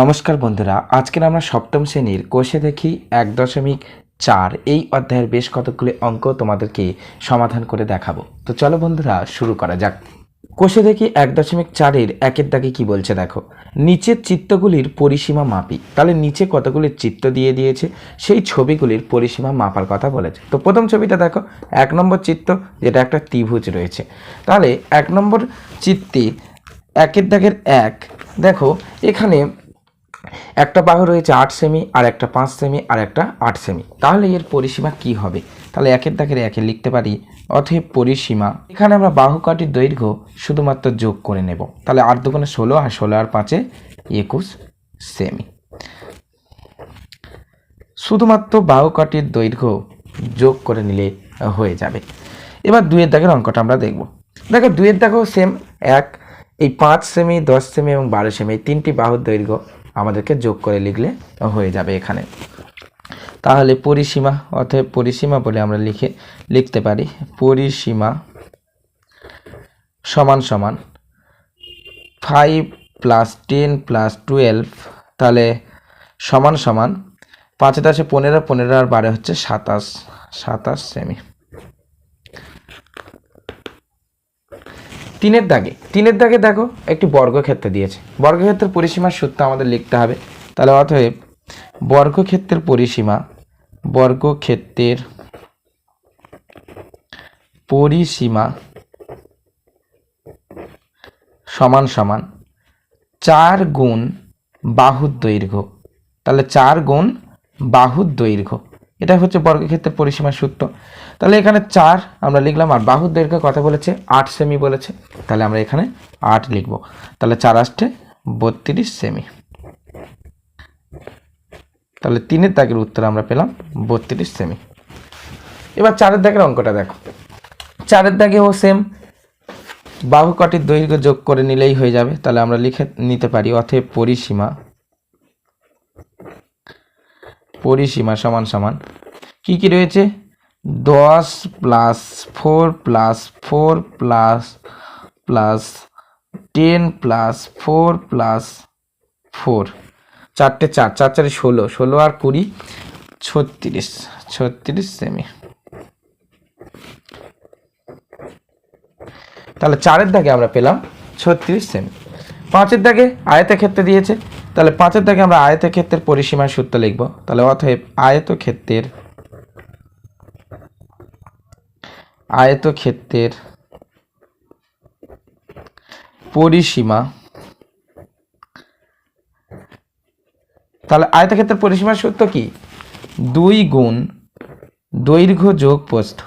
নমস্কার বন্ধুরা, আজকের আমরা সপ্তম শ্রেণির কোষে দেখি এক দশমিক চার। এই অধ্যায়ের বেশ কতগুলি অঙ্ক তোমাদেরকে সমাধান করে দেখাবো। তো চলো বন্ধুরা, শুরু করা যাক। কোষে দেখি এক দশমিক চারের একের দাগে কি বলছে দেখো। নিচের চিত্রগুলির পরিসীমা মাপি। তাহলে নিচে কতগুলি চিত্র দিয়ে দিয়েছে, সেই ছবিগুলির পরিসীমা মাপার কথা বলেছে। তো প্রথম ছবিটা দেখো, এক নম্বর চিত্র যেটা একটা ত্রিভুজ রয়েছে। তাহলে এক নম্বর চিত্তে একের দাগের এক, দেখো, এখানে একটা বাহু রয়েছে আট সেমি, আর একটা পাঁচ সেমি, আর একটা আট সেমি। তাহলে এর পরিসীমা কি হবে? তাহলে একের দাগের একে লিখতে পারি, অতএব পরিসীমা, এখানে আমরা বাহু কাটির দৈর্ঘ্য শুধুমাত্র যোগ করে নেব। তাহলে আট দুগুণে ষোলো, আর ষোলো আর পাঁচে একুশ সেমি। শুধুমাত্র বাহু কাটির দৈর্ঘ্য যোগ করে নিলে হয়ে যাবে। এবার দুয়ের দাগের অঙ্কটা আমরা দেখব। দেখো দুয়ের দাগও সেম এক, এই পাঁচ সেমি, দশ সেমি এবং বারো সেমি, এই তিনটি বাহুর দৈর্ঘ্য আমাদেরকে যোগ করে লিখলে হয়ে যাবে এখানে। তাহলে পরিসীমা অতএব পরিসীমা বলে আমরা লিখে, লিখতে পারি পরিসীমা সমান সমান five plus ten plus twelve তাহলে সমান সমান পাঁচে দশে পনেরো পনেরো আর বারো হচ্ছে সাতাশ সাতাশ সেমি তিনের দাগে। তিনের দাগে দেখো, একটি বর্গক্ষেত্র দিয়েছে। বর্গক্ষেত্রের পরিসীমার সূত্র আমাদের লিখতে হবে। তাহলে অতএব বর্গক্ষেত্রের পরিসীমা বর্গক্ষেত্রের পরিসীমা সমান সমান চার গুণ বাহুর দৈর্ঘ্য। তাহলে চার গুণ বাহুর দৈর্ঘ্য। এটা হচ্ছে বর্গক্ষেত্রের পরিসীমার সূত্র। তাহলে এখানে চার আমরা লিখলাম, আর বাহুর দৈর্ঘ্য কথা বলেছে, আট সেমি বলেছে। তাহলে আমরা এখানে আট লিখব। তাহলে চার আসতে বত্রিশ সেমি তাহলে তিনের দাগের উত্তর আমরা পেলাম বত্রিশ সেমি এবার চারের দাগের অঙ্কটা দেখো। চারের দাগেও সেম বাহু কটির দৈর্ঘ্য যোগ করে নিলেই হয়ে যাবে। তাহলে আমরা লিখে নিতে পারি অতএব পরিসীমা পরিসীমা সমান সমান। কি কি রয়েছে? দশ plus four plus four plus plus ten plus four plus four চারটে চার চার চারে ষোলো ষোলো আর কুড়ি, ছত্রিশ ছত্রিশ সেমি তাহলে চারের দাগে আমরা পেলাম ছত্রিশ সেমি পাঁচের দাগে আয়তের ক্ষেত্রে দিয়েছে তাহলে পাঁচের দাগে আমরা আয়তের ক্ষেত্রের পরিসীমার সূত্র লিখব। তাহলে অতএব আয়তক্ষেত্রের আয়তক্ষেত্রের পরিসীমা, তাহলে আয়তক্ষেত্রের পরিসীমার সূত্র কি? দুই গুণ দৈর্ঘ্য যোগ প্রস্থ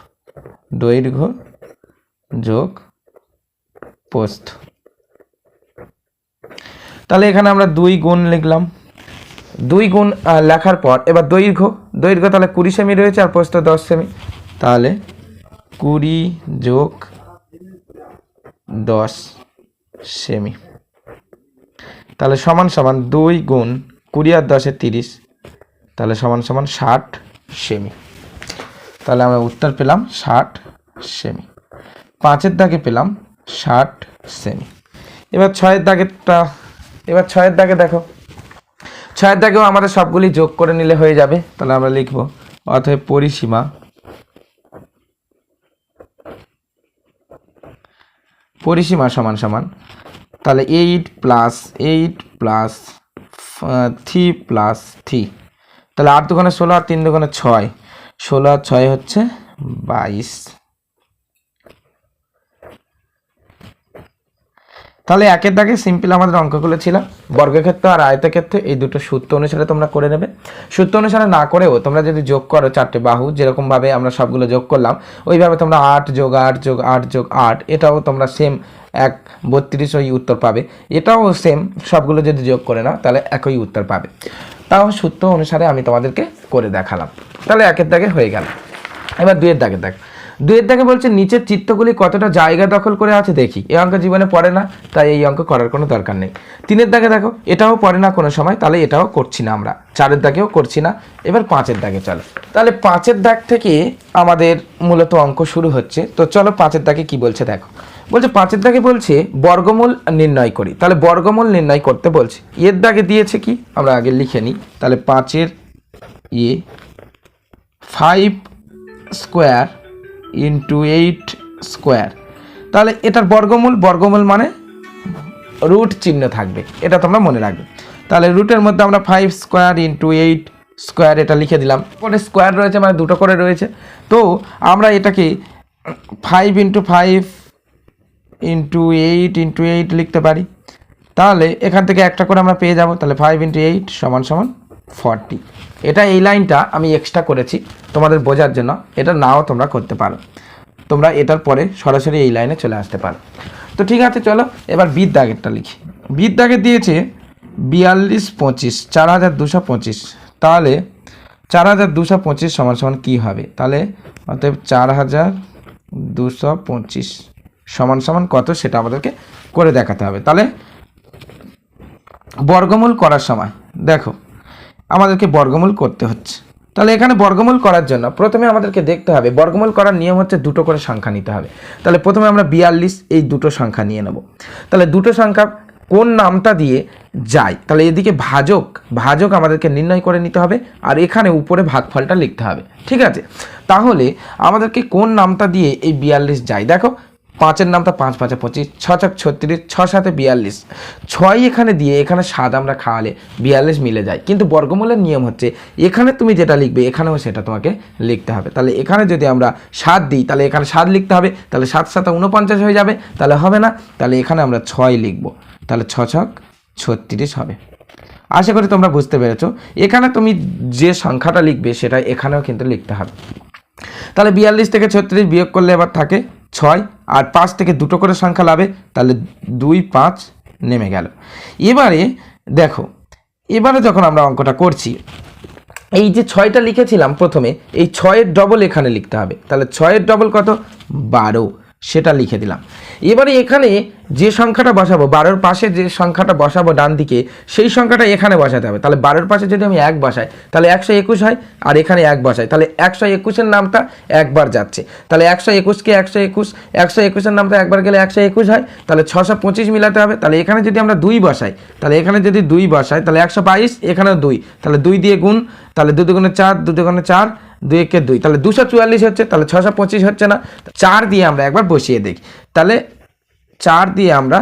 দৈর্ঘ্য যোগ প্রস্থ তাহলে এখানে আমরা দুই গুণ লিখলাম। দুই গুণ লেখার পর, এবার দৈর্ঘ্য। দৈর্ঘ্য তাহলে কুড়ি সেমি রয়েছে আর প্রস্থ দশ সেমি। তাহলে কুড়ি যোগ দশ সেমি। তাহলে সমান সমান দুই গুণ কুড়ি আর দশে তিরিশ। তাহলে সমান সমান ষাট সেমি। তাহলে আমরা উত্তর পেলাম ষাট সেমি। পাঁচের দাগে পেলাম ষাট সেমি। এবার ছয়ের দাগেরটা এবার ছয়ের দাগে দেখো। ছয়ের দাগেও আমাদের সবগুলি যোগ করে নিলে হয়ে যাবে। তাহলে আমরা লিখব, অতএব পরিসীমা। পরিসীমা সমান সমান। তাহলে eight plus eight plus three plus three তাহলে আট দোকানে ষোলো আর তিন দোকানে ছয়। ষোলো আর ছয় হচ্ছে বাইশ। তাহলে একের দাগে সিম্পল আমাদের অঙ্কগুলো ছিল। বর্গক্ষেত্র আর আয়তক্ষেত্র, এই দুটো সূত্র অনুসারে তোমরা করে নেবে। সূত্র অনুসারে না করেও তোমরা যদি যোগ করো চারটে বাহু, যেরকমভাবে আমরা সবগুলো যোগ করলাম, ওইভাবে তোমরা আট যোগ আট যোগ আট যোগ আট, এটাও তোমরা সেম এক বত্রিশ ওই উত্তর পাবে। এটাও সেম সবগুলো যদি যোগ করে নাও, তাহলে একই উত্তর পাবে। তাও সূত্র অনুসারে আমি তোমাদেরকে করে দেখালাম। তাহলে একের দাগে হয়ে গেল। এবার দুয়ের দাগে দেখ। দুয়ের দাগে বলছে, নিচের চিত্রগুলি কতটা জায়গা দখল করে আছে দেখি। এই অঙ্ক জীবনে পড়ে না, তাই এই অঙ্ক করার কোনো দরকার নেই। তিনের দাগে দেখো, এটাও পড়ে না কোনো সময়, তাহলে এটাও করছি না আমরা। চারের দাগেও করছি না, এবার পাঁচের দাগে চলো। তাহলে পাঁচের দাগ থেকে আমাদের মূলত অঙ্ক শুরু হচ্ছে। তো চলো পাঁচের দাগে কি বলছে দেখো। বলছে, পাঁচের দাগে বলছে, বর্গমূল নির্ণয় করি। তাহলে বর্গমূল নির্ণয় করতে বলছে। এর দাগে দিয়েছে কি? আমরা আগে লিখে নিই। তাহলে পাঁচের ইয়ে five square into eight square তাহলে এটার বর্গমূল বর্গমূল মানে রুট চিহ্ন থাকবে। এটা তোমরা মনে রাখবে। তাহলে রুটের মধ্যে আমরা five square into eight square এটা লিখে দিলাম। পরে স্কোয়ার রয়েছে মানে দুটো করে রয়েছে। তো আমরা এটাকে five into five into eight into eight লিখতে পারি। তাহলে এখান থেকে একটা করে আমরা পেয়ে যাব। তাহলে ফাইভ ইন্টু এইট সমান সমান ফর্টি এটা এই লাইনটা আমি এক্সট্রা করেছি তোমাদের বোঝার জন্য। এটা নাও তোমরা করতে পারো। তোমরা এটার পরে সরাসরি এই লাইনে চলে আসতে পারো। তো ঠিক আছে, চলো এবার বিদ দাগেরটা লিখি। বিদ দাগের দিয়েছে বিয়াল্লিশ পঁচিশ, চার হাজার দুশো পঁচিশ। তাহলে চার হাজার দুশো পঁচিশ সমান সমান কী হবে? তাহলে অতএব চার হাজার দুশো পঁচিশ সমান সমান কত সেটা আমাদেরকে করে দেখাতে হবে। তাহলে বর্গমূল করার সময়, দেখো আমাদেরকে বর্গমূল করতে হচ্ছে। তাহলে এখানে বর্গমূল করার জন্য প্রথমে আমাদেরকে দেখতে হবে, বর্গমূল করার নিয়ম হচ্ছে দুটো করে সংখ্যা নিতে হবে। তাহলে প্রথমে আমরা বিয়াল্লিশ, এই দুটো সংখ্যা নিয়ে নেব। তাহলে দুটো সংখ্যা কোন নামটা দিয়ে যায়? তাহলে এদিকে ভাজক ভাজক আমাদেরকে নির্ণয় করে নিতে হবে, আর এখানে উপরে ভাগফলটা লিখতে হবে। ঠিক আছে? তাহলে আমাদেরকে কোন নামটা দিয়ে এই বিয়াল্লিশ যায়? দেখো পাঁচের নামটা পাঁচ, পাঁচে পঁচিশ ছ ছক ছত্রিশ ছ সাথে বিয়াল্লিশ। ছয় এখানে দিয়ে এখানে সাত আমরা খাওয়ালে বিয়াল্লিশ মিলে যায়। কিন্তু বর্গমূলের নিয়ম হচ্ছে এখানে তুমি যেটা লিখবে, এখানেও সেটা তোমাকে লিখতে হবে। তাহলে এখানে যদি আমরা সাত দিই, তাহলে এখানে সাত লিখতে হবে, তাহলে সাত সাথে উনপঞ্চাশ হয়ে যাবে, তাহলে হবে না, তাহলে এখানে আমরা ছয় লিখব। তাহলে ছ ছক ছত্রিশ হবে। আশা করি তোমরা বুঝতে পেরেছ। এখানে তুমি যে সংখ্যাটা লিখবে, সেটা এখানেও কিন্তু লিখতে হবে। তাহলে বিয়াল্লিশ থেকে ছত্রিশ বিয়োগ করলে এবার থাকে ছয় আর পাঁচ থেকে দুটো করে সংখ্যা লাভে, তাহলে দুই পাঁচ নেমে গেল। এবারে দেখো, এবারে যখন আমরা অঙ্কটা করছি, এই যে ছয়টা লিখেছিলাম প্রথমে, এই ছয়ের ডবল এখানে লিখতে হবে। তাহলে ছয়ের ডবল কত? বারো। সেটা লিখে দিলাম। এবারে এখানে যে সংখ্যাটা বসাবো, বারোর পাশে যে সংখ্যাটা বসাবো ডান দিকে, সেই সংখ্যাটা এখানে বসাতে হবে। তাহলে বারোর পাশে যদি আমি এক বসাই, তাহলে একশো একুশ হয়, আর এখানে এক বসাই। তাহলে একশো একুশের নামটা একবার যাচ্ছে। তাহলে একশো একুশকে একশো একুশ, একশো একুশের নামটা একবার গেলে একশো একুশ হয়, তাহলে ছশো পঁচিশ মিলাতে হবে। তাহলে এখানে যদি আমরা দুই বসাই, তাহলে এখানে যদি দুই বসাই, তাহলে একশো বাইশ, এখানেও দুই। তাহলে দুই দিয়ে গুণ, তাহলে দু দুগুণে চার দু দুগুণে চার দুই একে দুই। তাহলে দুশো চুয়াল্লিশ হচ্ছে, তাহলে ছশো পঁচিশ হচ্ছে না। চার দিয়ে আমরা একবার বসিয়ে দেখি। তাহলে চার দিয়ে আমরা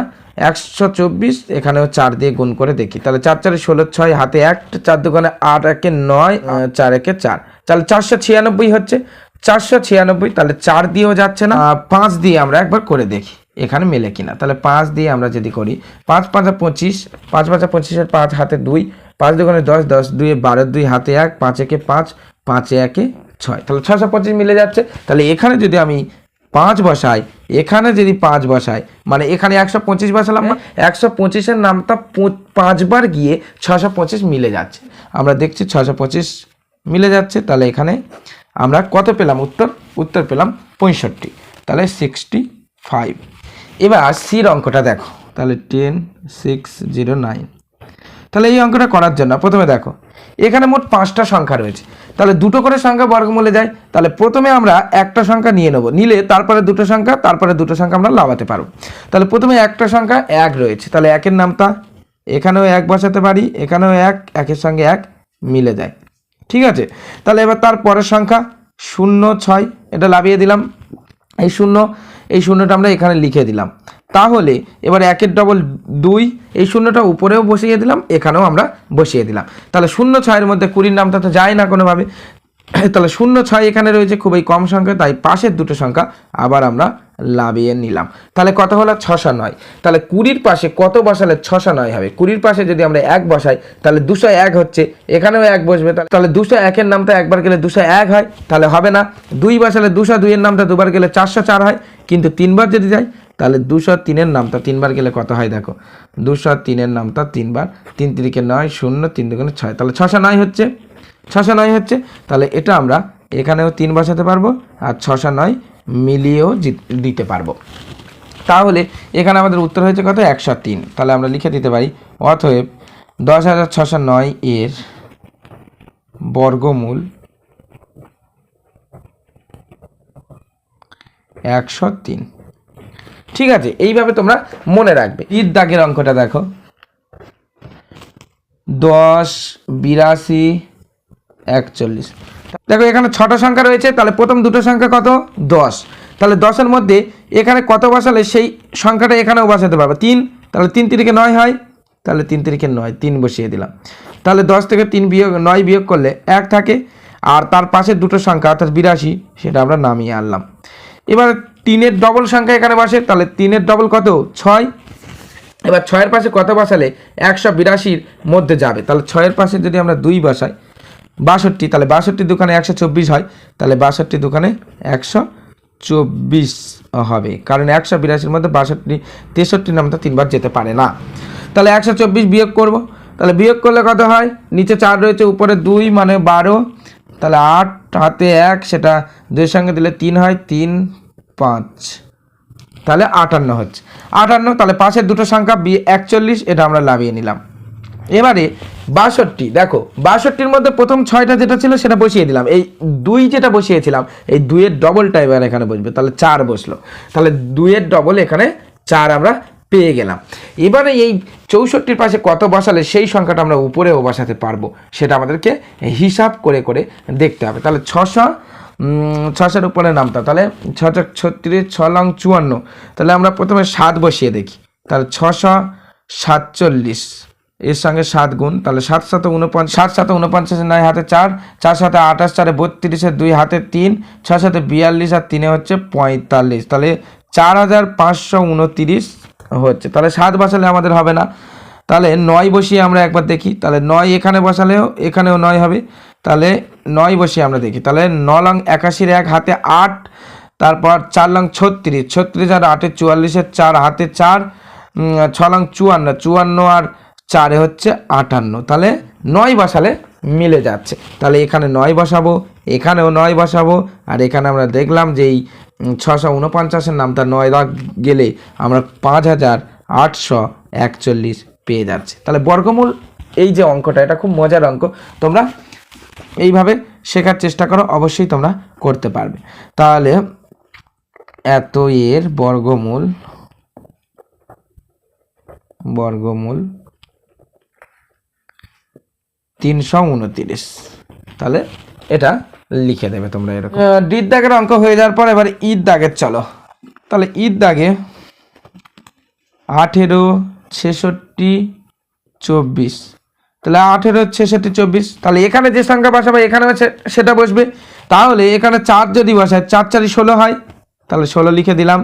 একশো চব্বিশ এখানেও চার দিয়ে গুণ করে দেখি। তাহলে চার চারে ষোলো, ছয়, হাতে এক, চার দোকানে আট একে নয় চার একে চার। তাহলে চারশো ছিয়ানব্বই হচ্ছে। চারশো ছিয়ানব্বই, তাহলে চার দিয়েও যাচ্ছে না। পাঁচ দিয়ে আমরা একবার করে দেখি, এখানে মেলে কিনা। তাহলে পাঁচ দিয়ে আমরা যদি করি, পাঁচ পাঁচা পঁচিশ, পাঁচ পাঁচা পঁচিশের পাঁচ হাতে দুই পাঁচ দোকানে দশ দশ দুই বারো দুই, হাতে এক, পাঁচ একে পাঁচ, পাঁচে একে ছয়। তাহলে ছশো পঁচিশ মিলে যাচ্ছে। তাহলে এখানে যদি আমি পাঁচ বসাই, এখানে যদি পাঁচ বসাই মানে এখানে একশো পঁচিশ বসালাম না, একশো পঁচিশের নামটা পাঁচবার গিয়ে ছশো পঁচিশ মিলে যাচ্ছে। আমরা দেখছি ছশো পঁচিশ মিলে যাচ্ছে। তাহলে এখানে আমরা কত পেলাম? উত্তর উত্তর পেলাম পঁয়ষট্টি। তাহলে সিক্সটি ফাইভ এবার সির অঙ্কটা দেখো। তাহলে টেন সিক্স জিরো নাইন তাহলে এই অঙ্কটা করার জন্য, প্রথমে দেখো, এখানে মোট পাঁচটা সংখ্যা রয়েছে। তাহলে দুটো করে সংখ্যা বর্গমূলে যায়, তাহলে প্রথমে আমরা একটা সংখ্যা নিয়ে নেব, নিলে তারপরে দুটো সংখ্যা, তারপরে দুটো সংখ্যা আমরা লাগাতে পারব। তাহলে প্রথমে একটা সংখ্যা এক রয়েছে, তাহলে একের নামটা এখানেও এক বসাতে পারি, এখানেও এক, একের সঙ্গে এক মিলে যায়। ঠিক আছে? তাহলে এবার তার পরের সংখ্যা শূন্য ছয়, এটা লাভিয়ে দিলাম। এই শূন্য, এই শূন্যটা আমরা এখানে লিখে দিলাম। তাহলে এবার একের ডবল দুই, এই শূন্যটা উপরেও বসিয়ে দিলাম, এখানেও আমরা বসিয়ে দিলাম। তাহলে শূন্য ছয়ের মধ্যে কুড়ির নামটা তো যায় না কোনোভাবে। তাহলে শূন্য ছয় এখানে রয়েছে খুবই কম সংখ্যা, তাই পাশের দুটো সংখ্যা আবার আমরা লাভিয়ে নিলাম। তাহলে কত হলো? ছশো নয়। তাহলে কুড়ির পাশে কত বসালে ছশো নয় হবে? কুড়ির পাশে যদি আমরা এক বসাই, তাহলে দুশো এক হচ্ছে, এখানেও এক বসবে। তাহলে- দুশো একের নামটা একবার গেলে দুশো এক হয়, তাহলে হবে না। দুই বসালে দুশো দুইয়ের নামটা দুবার গেলে চারশো চার হয়, কিন্তু তিনবার যদি যায় তাহলে দুশো তিনের নামটা তিনবার গেলে কত হয় দেখো? দুশো তিনের নামটা তিনবার, তিন তিরিকে নয়, শূন্য, তিন দুগুণে ছয়। তাহলে ছশো নয় হচ্ছে? ছশো নয় হচ্ছে? তাহলে এটা আমরা এখানেও তিন বসাতে পারব আর ছশো নয় মিলিয়েও দিতে পারব। তাহলে এখানে আমাদের উত্তর হয়েছে কত? একশো তিন। তাহলে আমরা লিখে দিতে পারি, অতএব দশ হাজার ছশো নয় এর বর্গমূল একশো তিন। ঠিক আছে, এইভাবে তোমরা মনে রাখবে। ঈদ দাগের অঙ্কটা দেখো। দশ, বিরাশি, একচল্লিশ। দেখো, এখানে ছটা সংখ্যা রয়েছে, তাহলে প্রথম দুটো সংখ্যা কত? দশ। তাহলে দশের মধ্যে এখানে কত বসালে সেই সংখ্যাটা এখানেও বসাতে পারব? তিন। তাহলে তিন তিরিকে নয় হয়? তাহলে তিন তিরিকে নয়, তিন বসিয়ে দিলাম। তাহলে দশ থেকে তিন বিয়োগ, নয় বিয়োগ করলে এক থাকে। আর তার পাশে দুটো সংখ্যা, অর্থাৎ বিরাশি, সেটা আমরা নামিয়ে আনলাম। এবার তিনের ডবল সংখ্যা এখানে বসে, তাহলে তিনের ডবল কত? ছয়। এবার ছয়ের পাশে কত বসালে? একশো বিরাশির মধ্যে যাবে। তাহলে ছয়ের পাশে যদি আমরা দুই বসাই, বাষট্টি, তাহলে বাষট্টি দোকানে একশো চব্বিশ হয়। তাহলে বাষট্টি দোকানে একশো চব্বিশ হবে। কারণ একশো বিরাশির মধ্যে বাষট্টি, তেষট্টি নামটা তিনবার যেতে পারে না। তাহলে একশো চব্বিশ বিয়োগ করব। তাহলে বিয়োগ করলে কত হয়? নিচে চার রয়েছে, উপরে দুই মানে বারো। তাহলে আট, হাতে এক, সেটা দুইয়ের সঙ্গে দিলে তিন হয়। তিন পাঁচ। তাহলে আটান্ন হচ্ছে। আটান্ন, তাহলে পাশের দুটো সংখ্যা, বি একচল্লিশ, এটা আমরা লাভিয়ে নিলাম। এবারে বাষট্টি, দেখো, বাষট্টির মধ্যে প্রথম ছয়টা যেটা ছিল, সেটা বসিয়ে দিলাম। এই দুই যেটা বসিয়েছিলাম, এই দুইয়ের ডবলটা এবার এখানে বসবে, তাহলে চার বসল। তাহলে দুইয়ের ডবল এখানে চার আমরা পেয়ে গেলাম। এবারে এই চৌষট্টির পাশে কত বসালে, সেই সংখ্যাটা আমরা উপরেও বসাতে পারব, সেটা আমাদেরকে হিসাব করে করে দেখতে হবে। তাহলে ছশো ছশোর উপরে নামতা। তাহলে ছশো ছত্রিশ, ছ লং চুয়ান্ন। তাহলে আমরা প্রথমে সাত বসিয়ে দেখি। তাহলে ছশো সাতচল্লিশ। এর সঙ্গে সাত গুণ। তাহলে সাত সাত উনপঞ্চাশ, সাত সাত উনপঞ্চাশে নয় হাতে চার চার সাথে আঠাশ, চারে বত্রিশে দুই হাতে তিন, ছ সাথে বিয়াল্লিশ আর তিনে হচ্ছে পঁয়তাল্লিশ। তাহলে চার হাজার পাঁচশো উনতিরিশ হচ্ছে। তাহলে সাত বসালে আমাদের হবে না। তাহলে নয় বসিয়ে আমরা একবার দেখি। তাহলে নয় এখানে বসালেও এখানেও নয় হবে। তাহলে নয় বসিয়ে আমরা দেখি। তাহলে ন লং একাশির এক, হাতে আট, তারপর চার লং ছত্রিশ। ছত্রিশ আর আটে চুয়াল্লিশের চার, হাতে চার ছ লং চুয়ান্ন। চুয়ান্ন আর চারে হচ্ছে আটান্ন। তাহলে নয় বসালে মিলে যাচ্ছে। তাহলে এখানে নয় বসাবো, এখানেও নয় বসাবো, আর এখানে আমরা দেখলাম যে এই ছশো উনপঞ্চাশের নামটা নয় দাগ গেলে আমরা পাঁচ হাজার আটশো একচল্লিশ পেয়ে যাচ্ছে। তাহলে বর্গমূল, এই যে অঙ্কটা, এটা খুব মজার অঙ্ক। তোমরা এইভাবে শেখার চেষ্টা করো, অবশ্যই তোমরা করতে পারবে। তাহলে এত এর বর্গমূল বর্গমূল তিনশো উনতিরিশ। তাহলে এটা লিখে দেবে তোমরা এরকম। ডিদ দাগের অঙ্ক হয়ে যাওয়ার পর এবার ঈদ দাগের চলো। তাহলে ঈদ দাগে আঠেরো ছেষট্টি চব্বিশ। তাহলে আঠেরো, ছেষট্টি, চব্বিশ। তাহলে এখানে যে সংখ্যা বসাবে, এখানে সেটা বসবে। তাহলে এখানে চার যদি বসায়, চার চারি ষোলো হয়, তাহলে ষোলো লিখে দিলাম।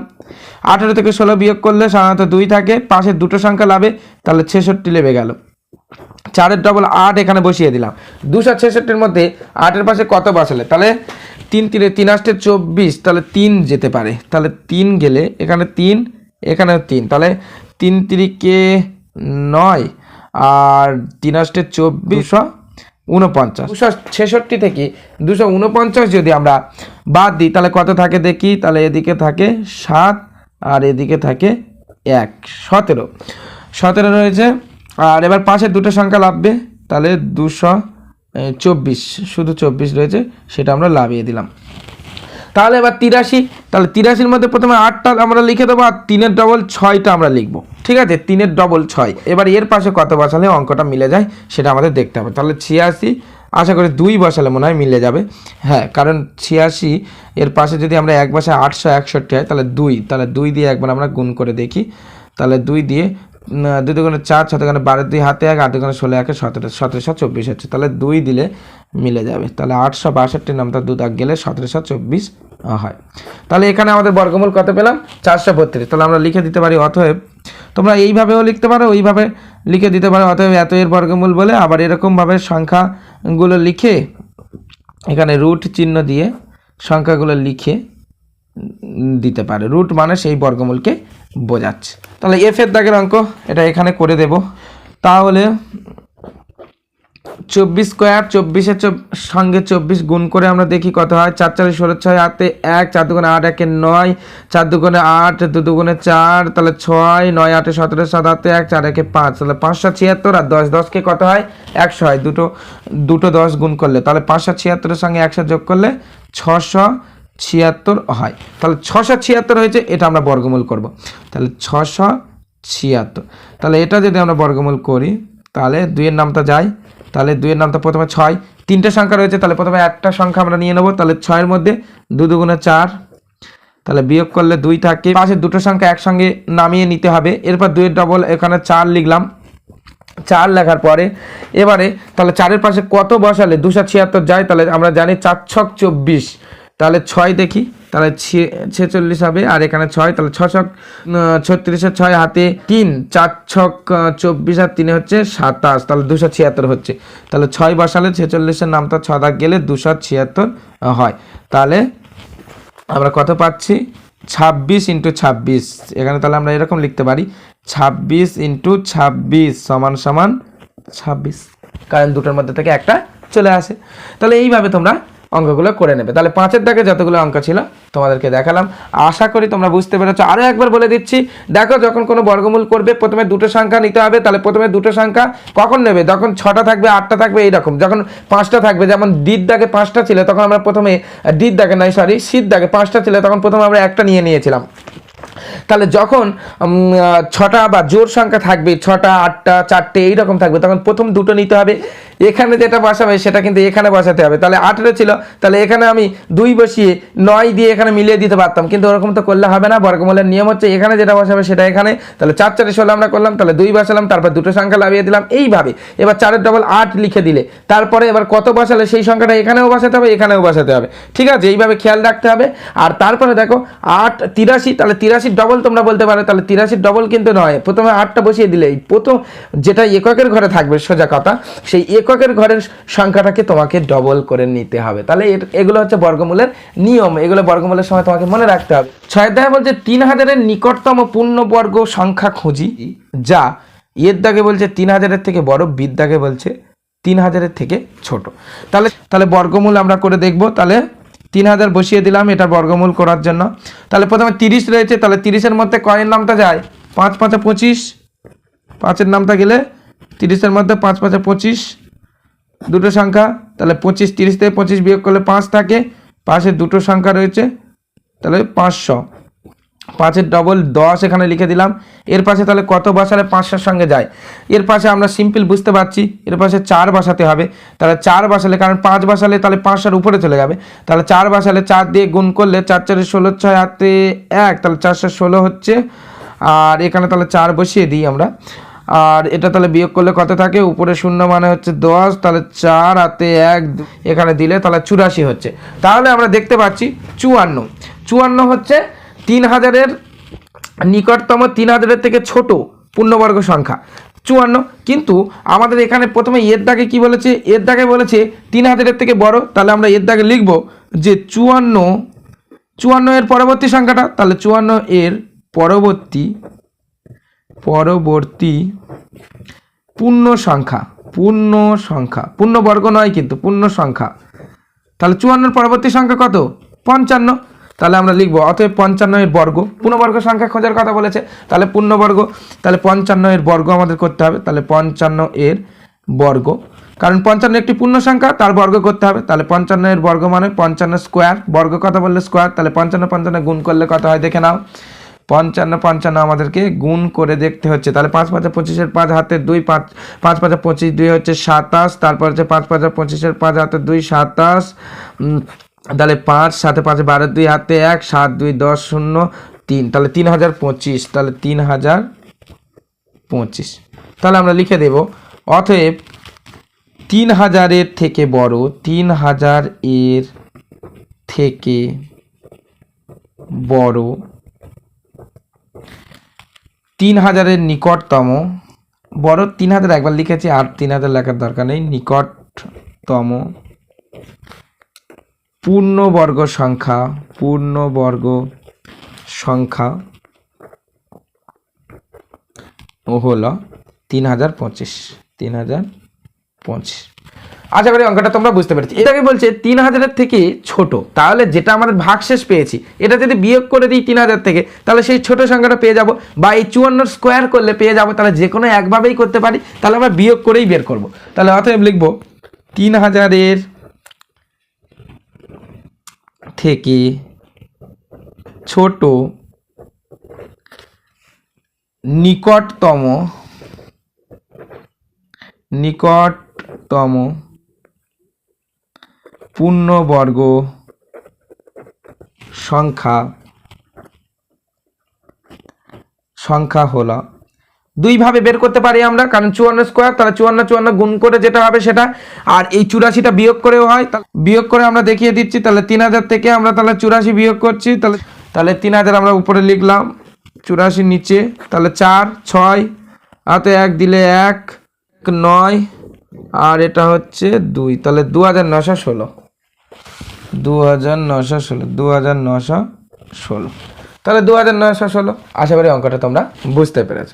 আঠেরো থেকে ষোলো বিয়োগ করলে সাধারণত দুই থাকে পাশে দুটো সংখ্যা লাভে, তাহলে ছেষট্টি লেবে গেল। চারের ডবল আট এখানে বসিয়ে দিলাম। দুশো ছেষট্টির মধ্যে আটের পাশে কত বসালে? তাহলে তিন তিনে তিন আষ্টে চব্বিশ, তাহলে তিন যেতে পারে। তাহলে তিন গেলে এখানে তিন, এখানেও তিন। তাহলে তিন তিরিকে নয় আর তিন আষ্টে চব্বিশশো উনপঞ্চাশ। দুশো ছেষট্টি থেকে দুশো উনপঞ্চাশ যদি আমরা বাদ দিই, তাহলে কত থাকে দেখি? তাহলে এদিকে থাকে সাত আর এদিকে থাকে এক, সতেরো। সতেরো রয়েছে। আর এবার পাশে দুটো সংখ্যা লাভবে, তাহলে দুশো চব্বিশ। শুধু চব্বিশ রয়েছে, সেটা আমরা লাভিয়ে দিলাম। তাহলে এবার তিরাশি, তাহলে তিরাশির মধ্যে প্রথমে আটটা আমরা লিখে দেবো, আর তিনের ডবল ছয়টা আমরা লিখব। ঠিক আছে? তিনের ডবল ছয়। এবার এর পাশে কত বসালে অঙ্কটা মিলে যায় সেটা আমাদের দেখতে হবে। তাহলে ছিয়াশি, আশা করি দুই বসালে মনে হয় মিলে যাবে। হ্যাঁ কারণ ছিয়াশি, এর পাশে যদি আমরা এক বসে আটশো একষট্টি হয়, তাহলে দুই। তাহলে দুই দিয়ে একবার আমরা গুণ করে দেখি। তাহলে দুই দিয়ে দুই দুগুণে চার ছ দুগুণে বারো দুই হাতে এক, আট দুগুণে ষোলো একে সতেরো, সতেরোশো চব্বিশ হচ্ছে। তাহলে দুই দিলে মিলে যাবে। তাহলে আটশো বাষট্টি নামটা দু দাগ গেলে সতেরোশো চব্বিশ হয়। তাহলে এখানে আমাদের বর্গমূল কত পেলাম? চারশো বত্রিশ। তাহলে আমরা লিখে দিতে পারি অতএব তোমরা এইভাবেও লিখতে পারো, ওইভাবে লিখে দিতে পারো। অতএব এত এর বর্গমূল বলে আবার এরকমভাবে সংখ্যাগুলো লিখে এখানে রুট চিহ্ন দিয়ে সংখ্যাগুলো লিখে দিতে পারে। রুট মানে সেই বর্গমূলকে বোঝাচ্ছে। তাহলে এফের দাগের অঙ্ক এটা এখানে করে দেব। তাহলে চব্বিশ স্কোয়ার, চব্বিশের চব- সঙ্গে চব্বিশ গুণ করে আমরা দেখি কত হয়? চার চারে ষোলো, ছয় হাতে এক, চার দুগুণে আট একে নয়, চার দুগুণে আট, দু দুগুণে চার, তাহলে ছয়, নয় আটে সতেরো, সাত হাতে এক, চার একে পাঁচ, তাহলে পাঁচশো ছিয়াত্তর আর দশ, দশকে কত হয়? একশো হয়। দুটো দুটো দশ গুণ করলে, তাহলে পাঁচশো ছিয়াত্তরের সঙ্গে একশো যোগ করলে ছশো ছিয়াত্তর হয়। তাহলে ছশো ছিয়াত্তর হয়েছে, এটা আমরা বর্গমূল করব। তাহলে ছশো ছিয়াত্তর। তাহলে এটা যদি আমরা বর্গমূল করি, তাহলে দুইয়ের নামটা যায় তাহলে দুইয়ের নামটা প্রথমে ছয়। তিনটে সংখ্যা রয়েছে, তাহলে প্রথমে একটা সংখ্যা আমরা নিয়ে নেব। তাহলে ছয়ের মধ্যে দু দুগুণে চার। তাহলে বিয়োগ করলে দুই থাকে। পাশে দুটো সংখ্যা একসঙ্গে নামিয়ে নিতে হবে। এরপর দুইয়ের ডবল এখানে চার লিখলাম। চার লেখার পরে এবারে তাহলে চারের পাশে কত বসালে? দুশো ছিয়াত্তর যায়, তাহলে আমরা জানি চার ছক চব্বিশ। তাহলে ছয় দেখি। তাহলে ছেচল্লিশ হবে, আর এখানে ছয়, তাহলে ছ ছক ছত্রিশের ছয় হাতে তিন, চার ছক চব্বিশ, আর তিনে হচ্ছে সাতাশ, তাহলে দুশো ছিয়াত্তর হচ্ছে। তাহলে ছয় বসালে ছেচল্লিশের নামটা ছ দাগ গেলে দুশো ছিয়াত্তর হয়। তাহলে আমরা কত পাচ্ছি? ছাব্বিশ ইন্টু ছাব্বিশ, এখানে তাহলে আমরা এরকম লিখতে পারি, ছাব্বিশ ইন্টু ছাব্বিশ সমান সমান ছাব্বিশ, কারণ দুটোর মধ্যে থেকে একটা চলে আসে। তাহলে এইভাবে তোমরা অঙ্কগুলো করে নেবে। তাহলে পাঁচের দাগে যতগুলো অঙ্ক ছিল তোমাদেরকে দেখালাম। আশা করি তোমরা বুঝতে পেরেছ। আরও একবার বলে দিচ্ছি, দেখো যখন কোনো বর্গমূল করবে, প্রথমে দুটো সংখ্যা নিতে হবে, তাহলে প্রথমে দুটো সংখ্যা কখন নেবে? যখন ছটা থাকবে, আটটা থাকবে, এইরকম। যখন পাঁচটা থাকবে, যেমন ডির দাগে পাঁচটা ছিল, তখন আমরা প্রথমে ডির দাগে নয় সরি শীত দাগে পাঁচটা ছিল, তখন প্রথমে আমরা একটা নিয়ে নিয়েছিলাম। তাহলে যখন ছটা বা জোর সংখ্যা থাকবে, ছটা, আটটা, চারটে, এইরকম থাকবে, তখন প্রথম দুটো নিতে হবে। এখানে যেটা বসাবে, সেটা কিন্তু এখানে বসাতে হবে। তাহলে আঠেরো ছিল, তাহলে এখানে আমি দুই বসিয়ে নয় দিয়ে এখানে মিলিয়ে দিতে পারতাম। কিন্তু ওরকম তো করলে হবে না, বর্গমূলের নিয়ম হচ্ছে এখানে যেটা বসাবে সেটা এখানে। তাহলে চার চারে ষোলো আমরা করলাম, তাহলে দুই বসালাম, তারপর দুটো সংখ্যা লাভিয়ে দিলাম। এইভাবে। এবার চারের ডবল আট লিখে দিলে। তারপরে এবার কত বসালে সেই সংখ্যাটা এখানেও বসাতে হবে, এখানেও বসাতে হবে। ঠিক আছে? এইভাবে খেয়াল রাখতে হবে। আর তারপরে দেখো, আট তিরাশি, তাহলে তিরাশির ডবল তোমরা বলতে পারো। তাহলে তিরাশির ডবল কিন্তু নয়। প্রথমে আটটা বসিয়ে দিলেই প্রথম যেটা এককের ঘরে থাকবে, সোজা কথা, সেই এককের ঘরের সংখ্যাটাকে তোমাকে ডবল করে নিতে হবে। তাহলে এগুলো হচ্ছে বর্গমূলের নিয়ম। এগুলো বর্গমূলের সময় তোমাকে মনে রাখতে হবে। ছয় অধ্যায় বলছে, তিন হাজারের নিকটতম পূর্ণবর্গ সংখ্যা খুঁজি, যা এর দাগে বলছে তিন হাজারের থেকে বড়, বিদ্যাকে বলছে তিন হাজারের থেকে ছোট। তাহলে তাহলে বর্গমূল আমরা করে দেখব। তাহলে তিন হাজার বসিয়ে দিলাম, এটা বর্গমূল করার জন্য। তাহলে প্রথমে তিরিশ রয়েছে, তাহলে তিরিশের মধ্যে কয়ের নামটা যায়? পাঁচ পাঁচে পঁচিশ। পাঁচের নামটা গেলে তিরিশের মধ্যে পাঁচ পাঁচে পঁচিশ। দুটো সংখ্যা, তাহলে পঁচিশ তিরিশ থেকে পঁচিশ বিয়োগ করলে পাঁচ থাকে, পাশে দুটো সংখ্যা রয়েছে, তাহলে পাঁচশো। পাঁচের ডবল দশ এখানে লিখে দিলাম, এর পাশে তাহলে কত বসালে পাঁচশোর সঙ্গে যায়? এর পাশে আমরা সিম্পল বুঝতে পারছি, এর পাশে চার বসাতে হবে, তাহলে চার বসালে, কারণ পাঁচ বসালে তাহলে পাঁচশোর উপরে চলে যাবে, তাহলে চার বসালে চার দিয়ে গুণ করলে চার চারে ষোলো, ছয় হাতে এক, তাহলে চারশো ষোলো হচ্ছে, আর এখানে তাহলে চার বসিয়ে দিই আমরা। আর এটা তাহলে বিয়োগ করলে কত থাকে? উপরে শূন্য মানে হচ্ছে দশ, তাহলে চার, হাতে এক এখানে দিলে তাহলে চুরাশি হচ্ছে। তাহলে আমরা দেখতে পাচ্ছি চুয়ান্ন। চুয়ান্ন হচ্ছে তিন হাজারের নিকটতম তিন হাজারের থেকে ছোট পূর্ণবর্গ সংখ্যা। চুয়ান্ন, কিন্তু আমাদের এখানে প্রথমে এর দাগে কি বলেছে? এর দাগে বলেছে তিন হাজারের থেকে বড়, তাহলে আমরা এর দাগে লিখব যে চুয়ান্ন চুয়ান্ন এর পরবর্তী সংখ্যাটা, তাহলে চুয়ান্ন এর পরবর্তী পরবর্তী পূর্ণ সংখ্যা পূর্ণ সংখ্যা পূর্ণবর্গ নয় কিন্তু পূর্ণ সংখ্যা। তাহলে চুয়ান্নর পরবর্তী সংখ্যা কত? পঞ্চান্ন। তাহলে আমরা লিখব, অতএব পঞ্চান্ন এর বর্গ পূর্ণবর্গ সংখ্যা খোঁজার কথা বলেছে, তাহলে পূর্ণবর্গ তাহলে পঞ্চান্ন এর বর্গ আমাদের করতে হবে, তাহলে পঞ্চান্ন এর বর্গ। কারণ পঞ্চান্ন একটি পূর্ণ সংখ্যা, তার বর্গ করতে হবে, তাহলে পঞ্চান্ন এর বর্গ মানে পঞ্চান্ন স্কোয়ার, বর্গ কথা বললে স্কোয়ার, তাহলে পঞ্চান্ন পঞ্চান্ন গুণ করলে কত হয় দেখে নাও। পঞ্চান্ন পঞ্চান্ন আমাদেরকে গুণ করে দেখতে হচ্ছে। তাহলে পাঁচ পাঁচে পঁচিশের পাঁচ হাতের দুই, পাঁচ পাঁচ পাঁচে পঁচিশ দুই হচ্ছে সাতাশ, তারপর হচ্ছে পাঁচ পাঁচে পঁচিশের পাঁচ হাতের দুই সাতাশ তাহলে পাঁচ, সাথে পাঁচে বারো দুই হাতে এক, সাত দুই দশ শূন্য তিন, তাহলে তিন হাজার পঁচিশ, তাহলে তিন হাজার পঁচিশ। তাহলে আমরা লিখে দেব, অতএব তিন হাজারের থেকে বড়, তিন হাজার এর থেকে বড় তিন হাজারের নিকটতম, বড় তিন হাজার একবার লিখেছি, আর তিন হাজার লেখার দরকার নেই, নিকটতম পূর্ণবর্গ সংখ্যা পূর্ণবর্গ সংখ্যা ও হলো তিন হাজার পঁচিশ তিন হাজার পঁচিশ। আশা করি অঙ্কটা তোমরা বুঝতে পেরেছি। এটাকে বলছে তিন হাজারের থেকে ছোট। তাহলে যেটা আমাদের ভাগশেষ পেয়েছি, এটা যদি বিয়োগ করে দিই তিন হাজার থেকে, তাহলে সেই ছোট সংখ্যাটা পেয়ে যাব বা এই চুয়ান্নর স্কোয়ার করলে পেয়ে যাব, তাহলে যে কোনো একভাবেই করতে পারি, তাহলে আমরা বিয়োগ করেই বের করব। তাহলে অতএব লিখব তিন হাজারের থেকে ছোট নিকটতম নিকটতম পূর্ণবর্গ সংখ্যা সংখ্যা হলো। দুইভাবে বের করতে পারি আমরা, কারণ চুয়ান্ন স্কোয়ার তাহলে চুয়ান্ন চুয়ান্ন গুণ করে যেটা হবে সেটা, আর এই চুরাশিটা বিয়োগ করেও হয় বিয়োগ করে আমরা দেখিয়ে দিচ্ছি, তাহলে তিন হাজার থেকে আমরা তাহলে চুরাশি বিয়োগ করছি, তাহলে তাহলে তিন হাজার আমরা উপরে লিখলাম, চুরাশির নিচে, তাহলে চার, ছয় হাতে এক দিলে এক নয়, আর এটা হচ্ছে দুই, তাহলে দু হাজার নশো ষোলো। দু হাজার নশো ষোলো দু হাজার নশো ষোলো। তাহলে দু হাজার নশো ষোলো, আশা করি অঙ্কটা তোমরা বুঝতে পেরেছ।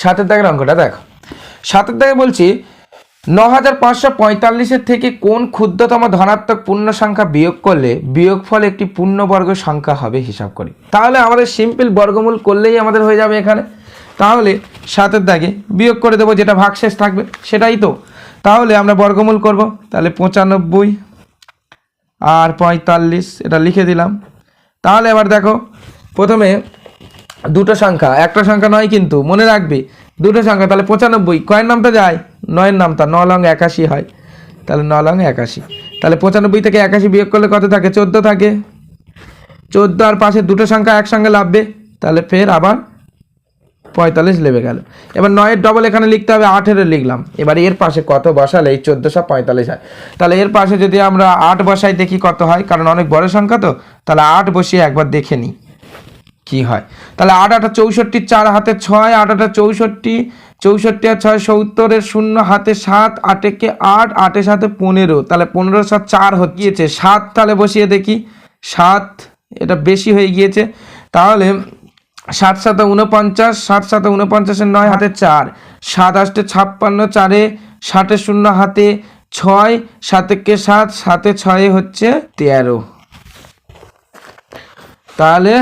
সাতের দাগের অঙ্কটা দেখো। সাতের দাগে বলছি ন হাজার পাঁচশো পঁয়তাল্লিশের থেকে কোন ক্ষুদ্রতম ধনাত্মক পূর্ণ সংখ্যা বিয়োগ করলে বিয়োগফল একটি পূর্ণবর্গ সংখ্যা হবে হিসাব করি। তাহলে আমাদের সিম্পল বর্গমূল করলেই আমাদের হয়ে যাবে এখানে। তাহলে সাতের দাগে বিয়োগ করে দেবো, যেটা ভাগশেষ থাকবে, সেটাই তো। তাহলে আমরা বর্গমূল করব। তাহলে পঁচানব্বই আর পঁয়তাল্লিশ, এটা লিখে দিলাম। তাহলে এবার দেখো, প্রথমে দুটো সংখ্যা। একটা সংখ্যা নয় কিন্তু, মনে রাখবে, দুটো সংখ্যা, তাহলে পঁচানব্বই, কয়ের নামটা যায়? নয়ের নামটা, ন লং একাশি হয়। তাহলে ন লং একাশি। তাহলে পঁচানব্বই থেকে একাশি বিয়োগ করলে কত থাকে? চোদ্দ থাকে। চোদ্দ আর পাশে দুটো সংখ্যা একসঙ্গে লাভবে। তাহলে ফের আবার পঁয়তাল্লিশ লেবে গেল। এবার নয়ের ডবল এখানে লিখতে হবে আঠেরো লিখলাম। এবার এর পাশে কত বসালে? এই চোদ্দোশো পঁয়তাল্লিশ হয়। তাহলে এর পাশে যদি আমরা আট বসাই, দেখি কত হয়। কারণ অনেক বড় সংখ্যা তো। তাহলে আট বসিয়ে একবার দেখে নিই কি হয়। তাহলে আট আটা চৌষট্টি, চার হাতে ছয়, আট আটা চৌষট্টি চৌষট্টি আর ছয় সত্তরের শূন্য হাতে সাত, আটেকে আট আটের সাথে পনেরো। তাহলে পনেরো সাত চার হয়ে গিয়েছে। সাত তাহলে বসিয়ে দেখি। সাত, এটা বেশি হয়ে গিয়েছে। তাহলে সাত সাতে উনপঞ্চাশ সাত সাতে উনপঞ্চাশের নয়, হাতে চার। সাত আষ্টে ছাপ্পান্ন, চারে ষাটের শূন্য, হাতে ছয়। সাতেকে সাত, সাতে ছয়ে হচ্ছে তেরো। তাহলে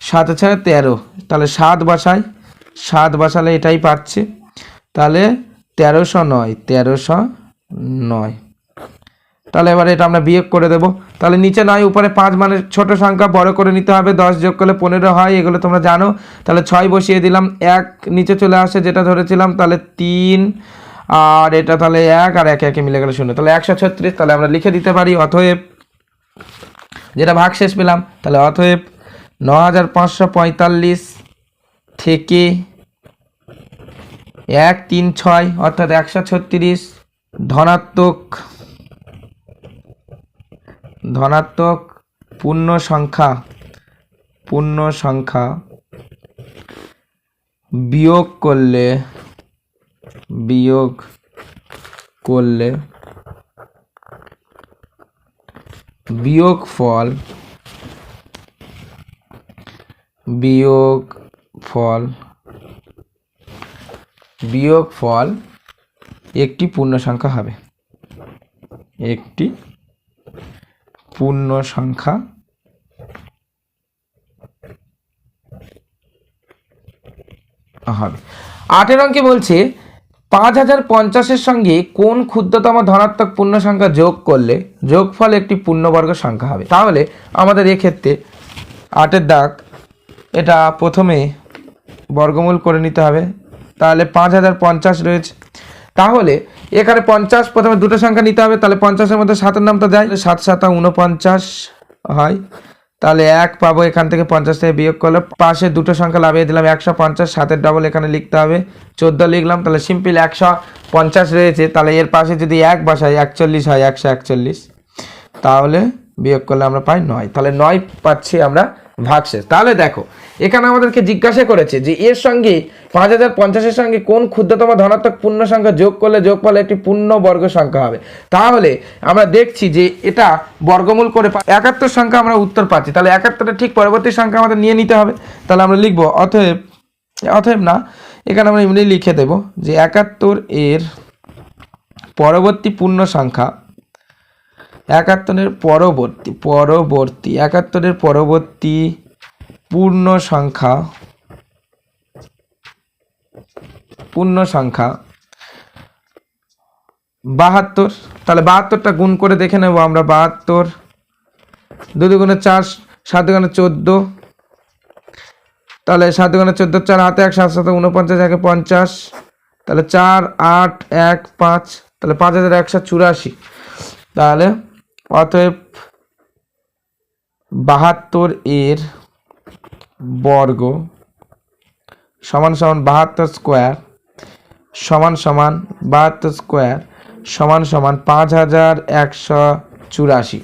সাতে ছয় তেরো। তাহলে সাত বসাই। সাত বাসালে এটাই পাচ্ছে তাহলে তেরোশো নয় তেরোশো নয়। তাহলে এবার এটা আমরা বিয়োগ করে দেবো। তাহলে নিচে নয়, উপরে পাঁচ মানে ছোট সংখ্যা বড় করে নিতে হবে, দশ যোগ করলে পনেরো হয়, এগুলো তোমরা জানো। তাহলে ছয় বসিয়ে দিলাম, এক নিচে চলে আসে, যেটা ধরেছিলাম, তাহলে তিন, আর এটা তাহলে এক, আর একে একে মিলে গেলে শূন্য। তাহলে একশো ছত্রিশ, তাহলে আমরা লিখে দিতে পারি, অতএব যেটা ভাগ শেষ পেলাম, তাহলে অতএব ন হাজার পাঁচশো পঁয়তাল্লিশ থেকে এক, তিন, ছয়, অর্থাৎ একশো ছত্রিশ ধনাত্মক ধনাত্মক পূর্ণ সংখ্যা পূর্ণ সংখ্যা বিয়োগ করলে বিয়োগ করলে বিয়োগ ফল বিয়োগ ফল বিয়োগ ফল একটি পূর্ণ সংখ্যা হবে। একটি পূর্ণ সংখ্যা। হবে আটের অঙ্কে বলছে, পাঁচ হাজার পঞ্চাশের সঙ্গে কোন ক্ষুদ্রতম ধনাত্মক পূর্ণ সংখ্যা যোগ করলে যোগফল একটি পূর্ণবর্গ সংখ্যা হবে? তাহলে আমাদের এক্ষেত্রে আটের দাগ, এটা প্রথমে বর্গমূল করে নিতে হবে। তাহলে পাঁচ হাজার পঞ্চাশ রয়েছে। তাহলে এখানে পঞ্চাশ, প্রথমে দুটো সংখ্যা নিতে হবে, তাহলে পঞ্চাশের মধ্যে সাতের নামটা যায় সাত, সাতা উনপঞ্চাশ হয়। তাহলে এক পাবো এখান থেকে পঞ্চাশ থেকে বিয়োগ করলে। পাশে দুটো সংখ্যা লাভিয়ে দিলাম, একশো পঞ্চাশ, সাতের ডবল এখানে লিখতে হবে। চোদ্দ লিখলাম, তাহলে সিম্পল একশো পঞ্চাশ রয়েছে। তাহলে এর পাশে যদি এক বসাই, একচল্লিশ হয়, একশো একচল্লিশ। তাহলে বিয়োগ করলে আমরা পাই নয়। তাহলে নয় পাচ্ছি আমরা ভাগশেষ তাহলে দেখো, এখানে আমাদেরকে জিজ্ঞাসা করেছে যে এর সঙ্গে পাঁচ হাজার পঞ্চাশের সঙ্গে কোন ক্ষুদ্রতম ধনাত্মক পূর্ণ সংখ্যা যোগ করলে যোগ যোগফল একটি পূর্ণ বর্গ সংখ্যা হবে? তাহলে আমরা দেখছি যে এটা বর্গমূল করে একাত্তর সংখ্যা আমরা উত্তর পাচ্ছি। তাহলে একাত্তরটা ঠিক পরবর্তী সংখ্যা আমাদের নিয়ে নিতে হবে। তাহলে আমরা লিখব, অতএব অতএব না, এখানে আমরা এমনি লিখে দেব যে একাত্তর এর পরবর্তী পূর্ণ সংখ্যা একাত্তরের পরবর্তী পরবর্তী, একাত্তরের পরবর্তী পূর্ণ সংখ্যা পূর্ণ সংখ্যা বাহাত্তর। তাহলে বাহাত্তরটা গুণ করে দেখে নেব আমরা, বাহাত্তর দু দুগুণে চার সাত দুগুণে চোদ্দ। তাহলে সাত দুগুণে চোদ্দ, চার হাতে এক, সাত সাত উনপঞ্চাশ একে পঞ্চাশ। তাহলে চার, আট, এক, পাঁচ, তাহলে পাঁচ হাজার একশো চুরাশি। তাহলে অতএব বাহাত্তর এর বর্গ সমান সমান বাহাত্তর স্কোয়ার সমান সমান বাহাত্তর স্কোয়ার সমান সমান পাঁচ হাজার একশো চুরাশি।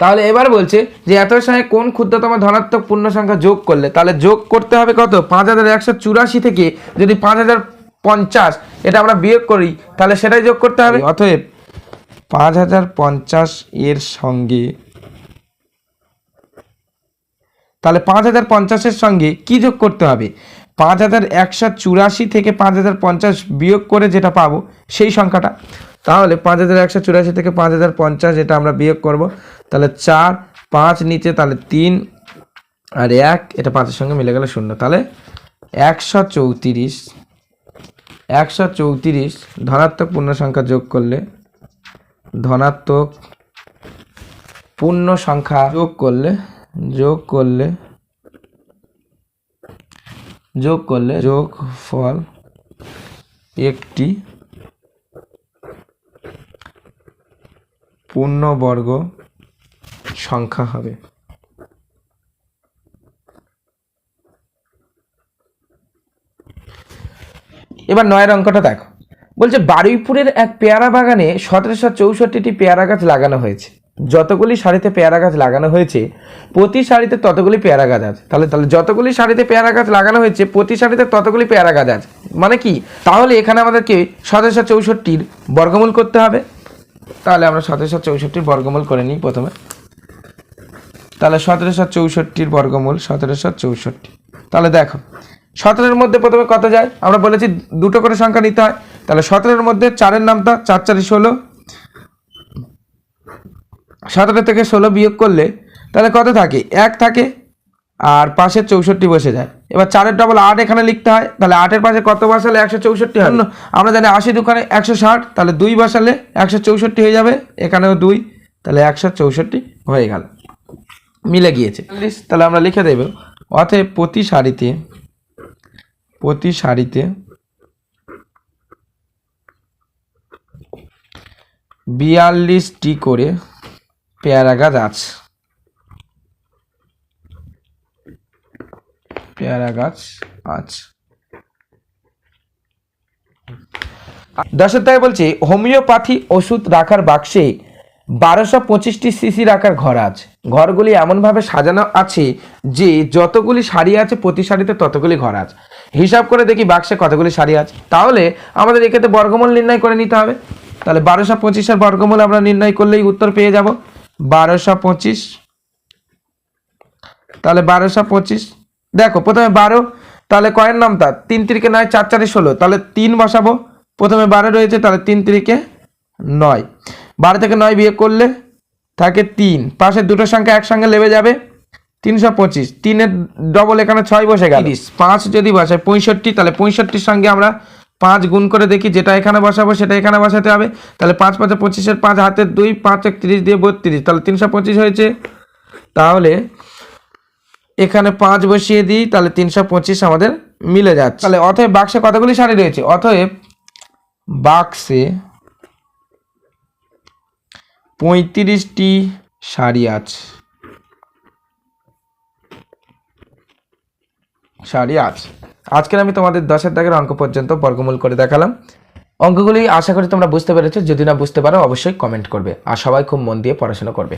তাহলে এবার বলছে যে এত সময় কোন ক্ষুদ্রতম ধনাত্মক পূর্ণ সংখ্যা যোগ করলে, তাহলে যোগ করতে হবে কত? পাঁচ হাজার একশো চুরাশি থেকে যদি পাঁচ হাজার পঞ্চাশ, এটা আমরা বিয়োগ করি, তাহলে সেটাই যোগ করতে হবে? অতএব পাঁচ হাজার পঞ্চাশ এর সঙ্গে। তাহলে পাঁচ হাজার পঞ্চাশের সঙ্গে কি যোগ করতে হবে? পাঁচ হাজার একশো চুরাশি থেকে পাঁচ হাজার পঞ্চাশ বিয়োগ করে যেটা পাবো, সেই সংখ্যাটা। তাহলে পাঁচ হাজার একশো চুরাশি থেকে পাঁচ হাজার পঞ্চাশ এটা আমরা বিয়োগ করব, তাহলে চার, পাঁচ নিচে, তাহলে তিন আর এক, এটা পাঁচের সঙ্গে মিলে গেলে শূন্য। তাহলে একশো চৌত্রিশ একশো চৌত্রিশ ধনাত্মক পূর্ণ সংখ্যা যোগ করলে ধনাত্মক পূর্ণ সংখ্যা যোগ করলে যোগ করলে যোগ করলে যোগ ফল একটি পূর্ণবর্গ সংখ্যা হবে। এবার নয়ের অঙ্কটা দেখো। বলছে, বারুইপুরের এক পেয়ারা বাগানে সতেরোশো চৌষট্টিটি পেয়ারা গাছ লাগানো হয়েছে। যতগুলি শাড়িতে পেয়ারা গাছ লাগানো হয়েছে, প্রতি শাড়িতে ততগুলি পেয়ারা গাছ আছে। তাহলে তাহলে যতগুলি শাড়িতে পেয়ারা গাছ লাগানো হয়েছে, প্রতি শাড়িতে ততগুলি পেয়ারা গাছ আছে। মানে কি? তাহলে এখানে আমাদেরকে সতেরোশো চৌষট্টির বর্গমূল করতে হবে। তাহলে আমরা সতেরোশো চৌষট্টির বর্গমূল করে নিই প্রথমে। তাহলে সতেরোশো চৌষট্টির বর্গমূল সতেরোশো চৌষট্টি। তাহলে দেখো, সতেরোর মধ্যে প্রথমে কত যায়? আমরা বলেছি দুটো করে সংখ্যা নিতে হয়। তাহলে সতেরোর মধ্যে চারের নামটা চার চারি ষোলো। সতেরো থেকে ষোলো বিয়োগ করলে তাহলে কত থাকে? এক থাকে আর পাশে চৌষট্টি বসে যায়। এবার চারের ডবল আট এখানে লিখতে হয় তাহলে আটের পাশে কত বসালে একশো চৌষট্টি হয়? আমরা জানি আশি দোকানে একশো ষাট তাহলে দুই বসালে একশো চৌষট্টি হয়ে যাবে এখানেও দুই তাহলে একশো চৌষট্টি হয়ে গেল। মিলে গিয়েছে। তাহলে আমরা লিখে দেব অতএব প্রতি সারিতে প্রতি সারিতে বিয়াল্লিশটি করে পেয়ারা গাছ আছে। পেয়ারা গাছ আছে। দশের দায় বলছে, হোমিওপ্যাথি ওষুধ রাখার বাক্সে বারোশো পঁচিশটি সিসি রাখার ঘর আছে। ঘরগুলি এমনভাবে সাজানো আছে যে যতগুলি শাড়ি আছে প্রতি শাড়িতে ততগুলি ঘর আছে। হিসাব করে দেখি বাক্সে কতগুলি শাড়ি আছে। তাহলে আমাদের এক্ষেত্রে বর্গমূল নির্ণয় করে নিতে হবে। তাহলে বারোশো পঁচিশের বর্গমূল আমরা নির্ণয় করলেই উত্তর পেয়ে যাব। বারোশো পঁচিশ। তাহলে বারোশো পঁচিশ। দেখো, প্রথমে বারো, তাহলে কয়ের নামটা তিন তিরিকে নয়, চার চারে ষোলো। তাহলে তিন বসাবো। প্রথমে বারো রয়েছে, তাহলে তিন তিরিকে নয়। বারো থেকে নয় বিয়ে করলে থাকে তিন। পাশে দুটো সংখ্যা একসঙ্গে লেবে যাবে। তিনশো পঁচিশ। তিনের ডবল এখানে ছয় বসে গেল। পাঁচ যদি বসায় পঁয়ষট্টি, তাহলে পঁয়ষট্টির সঙ্গে আমরা পাঁচ গুণ করে দেখি যেটা এখানে বসাবো, সেটা এখানে বসাতে হবে। তাহলে পাঁচ পাঁচে পঁচিশের পাঁচ, হাতের দুই, পাঁচ এক একত্রিশ দিয়ে বত্রিশ। তাহলে তিনশো পঁচিশ হয়েছে। তাহলে এখানে পাঁচ বসিয়ে দিই, তাহলে তিনশো পঁচিশ আমাদের মিলে যাচ্ছে। তাহলে অতএব বাক্সে কতগুলি শাড়ি রয়েছে? অতএব বাক্সে পঁয়ত্রিশটি শাড়ি আছে। শাড়ি আছে। আজকের আমি তোমাদের দশের দাগের অঙ্ক পর্যন্ত বর্গমূল করে দেখালাম। অঙ্কগুলি আশা করি তোমরা বুঝতে পেরেছ, যদি না বুঝতে পারো অবশ্যই কমেন্ট করবে, আর সবাই খুব মন দিয়ে পড়াশোনা করবে।